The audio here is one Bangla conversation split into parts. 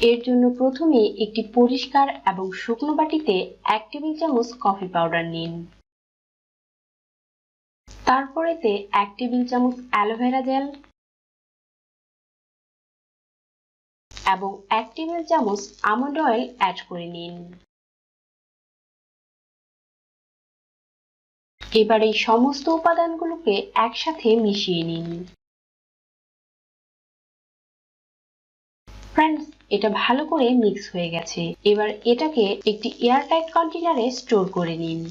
এর জন্য প্রথমে একটি পরিষ্কার এবং শুকনো বাটিতে এক টেবিল চামচ কফি পাউডার নিন। তারপরেতে এক টেবিল চামচ অ্যালোভেরা জেল এবং এক টেবিল চামচ আমন্ড অয়েল অ্যাড করে নিন। এবার এই সমস্ত উপাদানগুলোকে একসাথে মিশিয়ে নিন। ফ্রেন্ডস এটা ভালো করে মিক্স হয়ে গেছে। এবার এটাকে একটি এয়ারটাইট কন্টেনারে স্টোর করে নিন।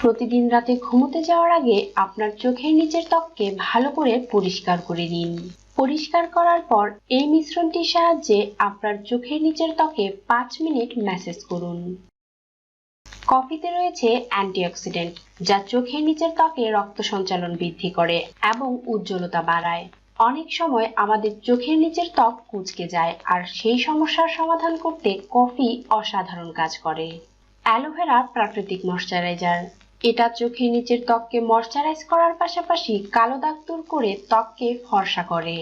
প্রতিদিন রাতে ঘুমোতে যাওয়ার আগে আপনার চোখের নিচের ত্বককে ভালো করে পরিষ্কার করে নিন। পরিষ্কার করার পর এই মিশ্রণটির সাহায্যে আপনার চোখের নিচের ত্বকে পাঁচ মিনিট ম্যাসেজ করুন। কফিতে রয়েছে অ্যান্টিঅক্সিডেন্ট, যা চোখের নিচের ত্বকে রক্ত সঞ্চালন বৃদ্ধি করে এবং উজ্জ্বলতা বাড়ায়। অনেক সময় আমাদের চোখের নিচের ত্বক কুঁচকে যায় আর সেই সমস্যার সমাধান করতে কফি অসাধারণ কাজ করে। অ্যালোভেরা প্রাকৃতিক ময়শ্চারাইজার। এটা চোখের নিচের ত্বককে ময়শ্চারাইজ করার পাশাপাশি কালো দাগ দূর করে ত্বককে ফর্সা করে।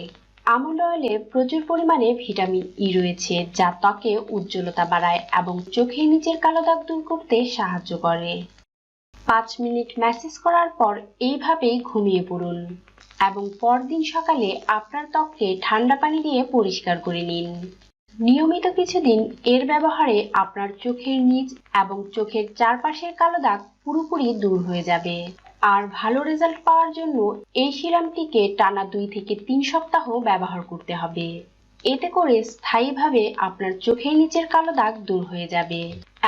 আমন্ড অয়েলে প্রচুর পরিমাণে ভিটামিন ই রয়েছে, যা ত্বকে উজ্জ্বলতা বাড়ায় এবং চোখের নিচের কালো দাগ দূর করতে সাহায্য করে। পাঁচ মিনিট ম্যাসেজ করার পর এইভাবেই ঘুমিয়ে পড়ুন এবং পরদিন সকালে আপনার ত্বককে ঠান্ডা পানি দিয়ে পরিষ্কার করে নিন। নিয়মিত কিছুদিন এর ব্যবহারে আপনার চোখের নিচ এবং চোখের চারপাশের কালো দাগ পুরোপুরি দূর হয়ে যাবে। আর ভালো রেজাল্ট পাওয়ার জন্য এই সিরামটিকে টানা দুই থেকে তিন সপ্তাহ ব্যবহার করতে হবে। এতে করে স্থায়ীভাবে আপনার চোখের নিচের কালো দাগ দূর হয়ে যাবে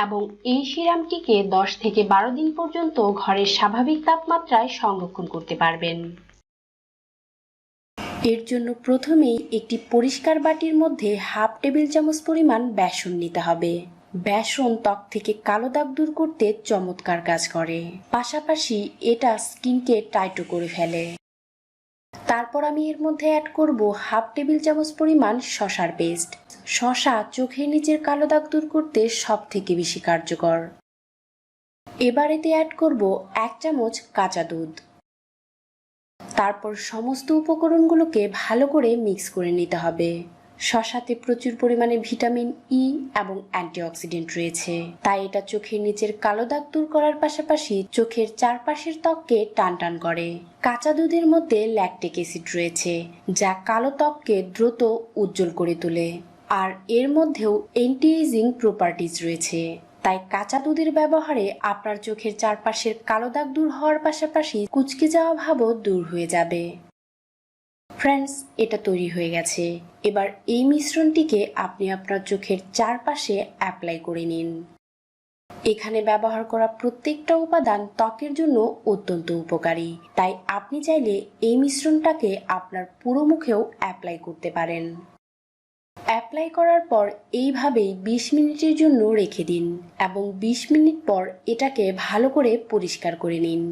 এবং এই সিরামটিকে দশ থেকে বারো দিন পর্যন্ত ঘরের স্বাভাবিক তাপমাত্রায় সংরক্ষণ করতে পারবেন। এর জন্য প্রথমেই একটি পরিষ্কার বাটির মধ্যে হাফ টেবিল চামচ পরিমাণ বেসন নিতে হবে। বেসন ত্বক থেকে কালো দাগ দূর করতে চমৎকার কাজ করে। পাশাপাশি এটা স্কিনকে টাইটও করে ফেলে। তারপর আমি এর মধ্যে অ্যাড করব হাফ টেবিল চামচ পরিমাণ শশার পেস্ট শশা চোখের নিচের কালো দাগ দূর করতে সব থেকে বেশি কার্যকর। এবার এতে অ্যাড করব এক চামচ কাঁচা দুধ। তারপর সমস্ত উপকরণগুলোকে ভালো করে মিক্স করে নিতে হবে। শশাতে প্রচুর পরিমাণে ভিটামিন ই এবং অ্যান্টিঅক্সিডেন্ট রয়েছে। তাই এটা চোখের নিচের কালো দাগ দূর করার পাশাপাশি চোখের চারপাশের ত্বককে টান টান করে। কাঁচা দুধের মধ্যে ল্যাকটিক অ্যাসিড রয়েছে, যা কালো ত্বককে দ্রুত উজ্জ্বল করে তোলে। আর এর মধ্যেও অ্যান্টি এজিং প্রপার্টিজ রয়েছে। তাই কাঁচা দুধের ব্যবহারে আপনার চোখের চারপাশের কালো দাগ দূর হওয়ার পাশাপাশি কুচকে যাওয়া ভাবও দূর হয়ে যাবে। ফ্রেন্ডস এটা তৈরি হয়ে গেছে। এবার এই মিশ্রণটিকে আপনি আপনার চোখের চারপাশে অ্যাপ্লাই করে নিন। এখানে ব্যবহার করা প্রত্যেকটা উপাদান ত্বকের জন্য অত্যন্ত উপকারী। তাই আপনি চাইলে এই মিশ্রণটাকে আপনার পুরো মুখেও অ্যাপ্লাই করতে পারেন। অ্যাপ্লাই করার পর এইভাবেই বিশ মিনিটের জন্য রেখে দিন এবং বিশ মিনিট পর এটাকে ভালো করে পরিষ্কার করে নিন।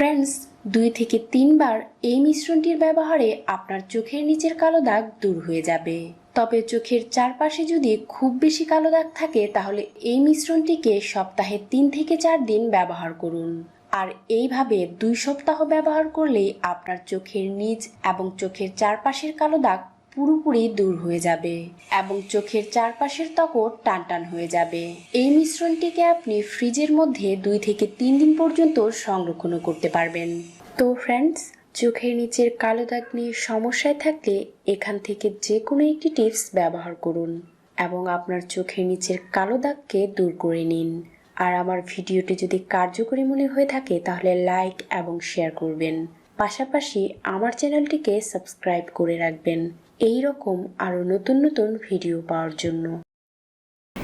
ফ্রেন্ডস দুই থেকে তিনবার এই মিশ্রণটির ব্যবহারে আপনার চোখের নিচের কালো দাগ দূর হয়ে যাবে। তবে চোখের চারপাশে যদি খুব বেশি কালো দাগ থাকে, তাহলে এই মিশ্রণটিকে সপ্তাহে তিন থেকে চার দিন ব্যবহার করুন। আর এইভাবে দুই সপ্তাহ ব্যবহার করলেই আপনার চোখের নিচ এবং চোখের চারপাশের কালো দাগ পুরোপুরি দূর হয়ে যাবে এবং চোখের চারপাশের ত্বকও টান টান হয়ে যাবে। এই মিশ্রণটিকে আপনি ফ্রিজের মধ্যে দুই থেকে তিন দিন পর্যন্ত সংরক্ষণও করতে পারবেন। তো ফ্রেন্ডস চোখের নিচের কালো দাগ নিয়ে সমস্যায় থাকলে এখান থেকে যে কোনো একটি টিপস ব্যবহার করুন এবং আপনার চোখের নিচের কালো দাগকে দূর করে নিন। আর আমার ভিডিওটি যদি কার্যকরী মনে হয়ে থাকে, তাহলে লাইক এবং শেয়ার করবেন। পাশাপাশি আমার চ্যানেলটিকে সাবস্ক্রাইব করে রাখবেন। এই রকম আরও নতুন নতুন ভিডিও পাওয়ার জন্য।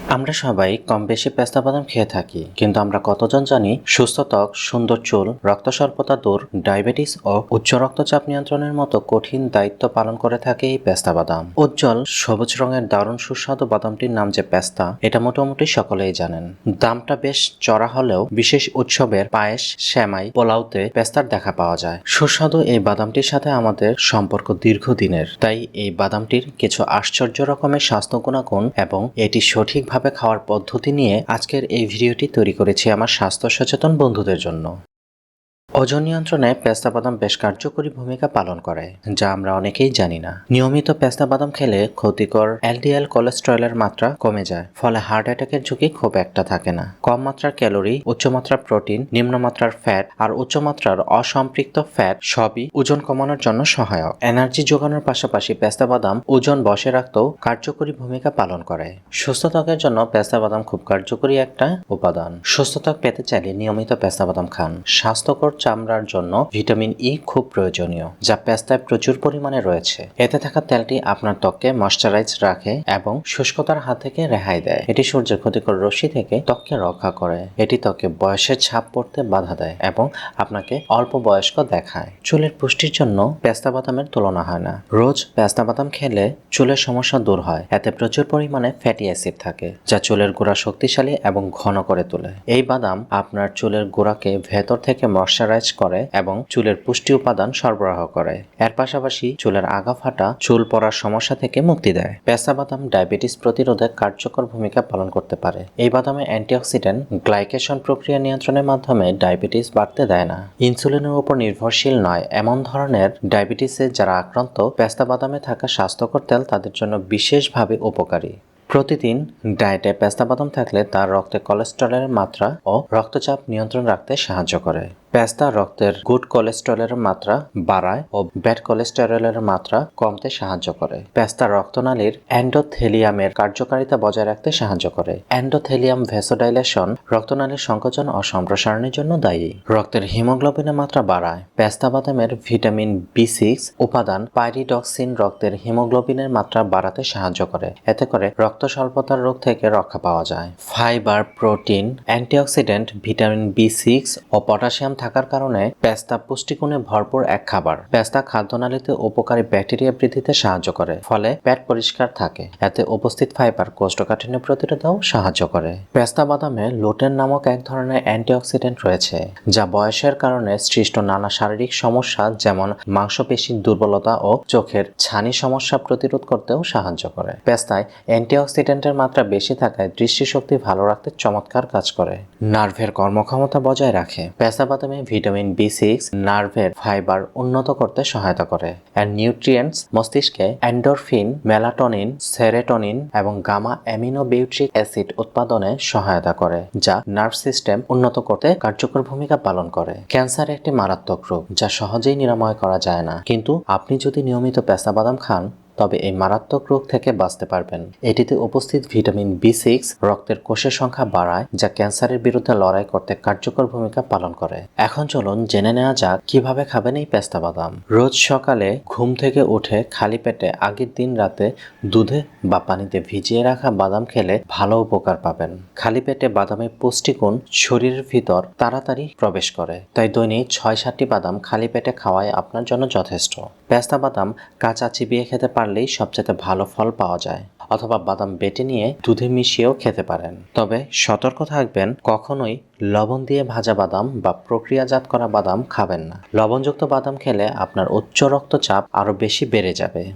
আমরা সবাই কম বেশি পেস্তা বাদাম খেয়ে থাকি, কিন্তু আমরা কতজন জানি সুস্থ ত্বক, সুন্দর চুল, রক্ত স্বল্পতা দূর, ডায়াবেটিস ও উচ্চ রক্তচাপ নিয়ন্ত্রণের মতো কঠিন দায়িত্ব পালন করে থাকে এই পেস্তা বাদাম উজ্জ্বল, সবুজ রঙের দারুণ সুস্বাদু বাদামটির নাম যে পেস্তা, এটা মোটামুটি সকলেই জানেন। দামটা বেশ চড়া হলেও বিশেষ উৎসবের পায়েস শ্যামাই পোলাওতে পেস্তার দেখা পাওয়া যায়। সুস্বাদু এই বাদামটির সাথে আমাদের সম্পর্ক দীর্ঘদিনের, তাই এই বাদামটির কিছু আশ্চর্য রকমের স্বাস্থ্য গুণাগুণ এবং এটি সঠিকভাবে খাওয়ার পদ্ধতি নিয়ে আজকের এই ভিডিওটি তৈরি করেছি আমার স্বাস্থ্য সচেতন বন্ধুদের জন্য। ওজন নিয়ন্ত্রণে পেস্তা বাদাম বেশ কার্যকরী ভূমিকা পালন করে, যা আমরা অনেকেই জানি না। নিয়মিত পেস্তা বাদাম খেলে ক্ষতিকর এলডিএল কোলেস্টেরলের মাত্রা কমে যায়, ফলে হার্ট অ্যাটাকের ঝুঁকি খুব একটা থাকে না। কম মাত্রার ক্যালোরি উচ্চমাত্রার প্রোটিন নিম্নমাত্রার ফ্যাট আর উচ্চমাত্রার অসম্পৃক্ত ফ্যাট সবই ওজন কমানোর জন্য সহায়ক। এনার্জি যোগানোর পাশাপাশি পেস্তা বাদাম ওজন বসে রাখতেও কার্যকরী ভূমিকা পালন করে। সুস্থ ত্বকের জন্য পেস্তা বাদাম খুব কার্যকরী একটা উপাদান। সুস্থ ত্বক পেতে চাইলে নিয়মিত পেস্তা বাদাম খান। স্বাস্থ্যকর চামড়ার জন্য ভিটামিন ই খুব প্রয়োজনীয়, যা পেস্তায় প্রচুর পরিমাণে রয়েছে। এতে থাকা তেলটি আপনার ত্বককে ময়শ্চারাইজ রাখে এবং শুষ্কতার হাত থেকে রেহাই দেয়। এটি সূর্যের ক্ষতিকর রশ্মি থেকে ত্বককে রক্ষা করে। এটি ত্বকে বয়সের ছাপ পড়তে বাধা দেয় এবং আপনাকে অল্প বয়স্ক দেখায়। চুলের পুষ্টির জন্য পেস্তা বাদামের তুলনা হয় না। রোজ পেস্তা বাদাম খেলে চুলের সমস্যা দূর হয়। এতে প্রচুর পরিমাণে ফ্যাটি অ্যাসিড থাকে, যা চুলের গোড়া শক্তিশালী এবং ঘন করে তোলে। এই বাদাম আপনার চুলের গোড়াকে ভেতর থেকে ময়শ্চারাইজ করে এবং চুলের পুষ্টি উপাদান সরবরাহ করে। এর পাশাপাশি চুলের আগা ফাটা চুল পড়ার সমস্যা থেকে মুক্তি দেয়। পেস্তা বাদাম ডায়াবেটিস প্রতিরোধে কার্যকর ভূমিকা পালন করতে পারে। এই বাদামে অ্যান্টিঅক্সিডেন্ট, গ্লাইকেশন প্রক্রিয়া নিয়ন্ত্রণের মাধ্যমে ডায়াবেটিস বাড়তে দেয় না। ইনসুলিনের উপর নির্ভরশীল নয়, এমন ধরনের ডায়াবেটিসে যারা আক্রান্ত পেস্তা বাদামে থাকা স্বাস্থ্যকর তেল তাদের জন্য বিশেষভাবে উপকারী। প্রতিদিন ডায়েটে পেস্তা বাদাম থাকলে তার রক্তে কোলেস্টেরলের মাত্রা ও রক্তচাপ নিয়ন্ত্রণ রাখতে সাহায্য করে। পেস্তা রক্তের গুড কোলেস্টেরলের মাত্রা বাড়ায় ও ব্যাড কোলেস্টেরলের মাত্রা কমতে সাহায্য করে। পেস্তা রক্তনালীর এন্ডোথেলিয়ামের কার্যকারিতা বজায় রাখতে সাহায্য করে। এন্ডোথেলিয়াম ভেসোডাইলেশন রক্তনালীর সংকোচন ও সম্প্রসারণের জন্য দায়ী। রক্তের হিমোগ্লোবিনের মাত্রা বাড়ায়। পেস্তা বাদামের ভিটামিন বি সিক্স উপাদান পাইরিডক্সিন রক্তের হিমোগ্লোবিনের মাত্রা বাড়াতে সাহায্য করে। এতে করে রক্ত স্বল্পতার রোগ থেকে রক্ষা পাওয়া যায়। Fibre protein antioxidant vitamin B six ও পটাশিয়াম থাকার কারণে পেস্তা পুষ্টিগুণে ভরপুর এক খাবার। পেস্তা খাদ্যনালীতে উপকারী ব্যাকটেরিয়া বৃদ্ধিতে সাহায্য করে, ফলে পেট পরিষ্কার থাকে। এতে উপস্থিত ফাইবার, কোষ্ঠকাঠিন্য প্রতিরোধেও সাহায্য করে। পেস্তা বাদামে লোটেন নামক এক ধরনের অ্যান্টিঅক্সিডেন্ট রয়েছে, যা বয়সের কারণে সৃষ্ট নানা শারীরিক সমস্যা, যেমন মাংসপেশির দুর্বলতা ও চোখের ছানি সমস্যা প্রতিরোধ করতেও সাহায্য করে। পেস্তায় অ্যান্টিঅক্সিডেন্টের মাত্রা বেশি থাকায় দৃষ্টিশক্তি ভালো রাখতে চমৎকার কাজ করে। নার্ভের কর্মক্ষমতা বজায় রাখে। পেস্তা বাদামে ভিটামিন বি সিক্স নার্ভের ফাইবার উন্নত করতে সহায়তা করে। আর নিউট্রিয়েন্টস মস্তিষ্কে এন্ডোরফিন মেলাটোনিন সেরেটোনিন এবং গামা অ্যামিনো বিউট্রিক অ্যাসিড উৎপাদনে সহায়তা করে, যা নার্ভ সিস্টেম উন্নত করতে কার্যকর ভূমিকা পালন করে। ক্যান্সার একটি মারাত্মক রোগ, যা সহজেই নিরাময় করা যায় না। কিন্তু আপনি যদি নিয়মিত পেস্তা বাদাম খান তবে এই মারাত্মক রোগ থেকে বাঁচতে পারবেন। এটিতে উপস্থিত ভিটামিন বি সিক্স রক্তের কোষের সংখ্যা বাড়ায়, যা ক্যান্সারের বিরুদ্ধে লড়াই করতে কার্যকর ভূমিকা পালন করে। এখন চলুন জেনে নেওয়া যাক কীভাবে খাবেন এই পেস্তা বাদাম। রোজ সকালে ঘুম থেকে উঠে খালি পেটে আগের দিন রাতে দুধে বা পানিতে ভিজিয়ে রাখা বাদাম খেলে ভালো উপকার পাবেন। খালি পেটে বাদামের পুষ্টিগুণ শরীরের ভিতর তাড়াতাড়ি প্রবেশ করে। তাই দৈনিক ছয় সাতটি বাদাম খালি পেটে খাওয়াই আপনার জন্য যথেষ্ট। পেস্তা বাদাম কাঁচা চিবিয়ে খেতে পারলেই সবচেয়ে ভালো ফল পাওয়া যায়, অথবা বাদাম বেটে নিয়ে দুধে মিশিয়েও খেতে পারেন। তবে সতর্ক থাকবেন, কখনোই লবণ দিয়ে ভাজা বাদাম বা প্রক্রিয়াজাত করা বাদাম খাবেন না। লবণযুক্ত বাদাম খেলে আপনার উচ্চ রক্তচাপ আরও বেশি বেড়ে যাবে।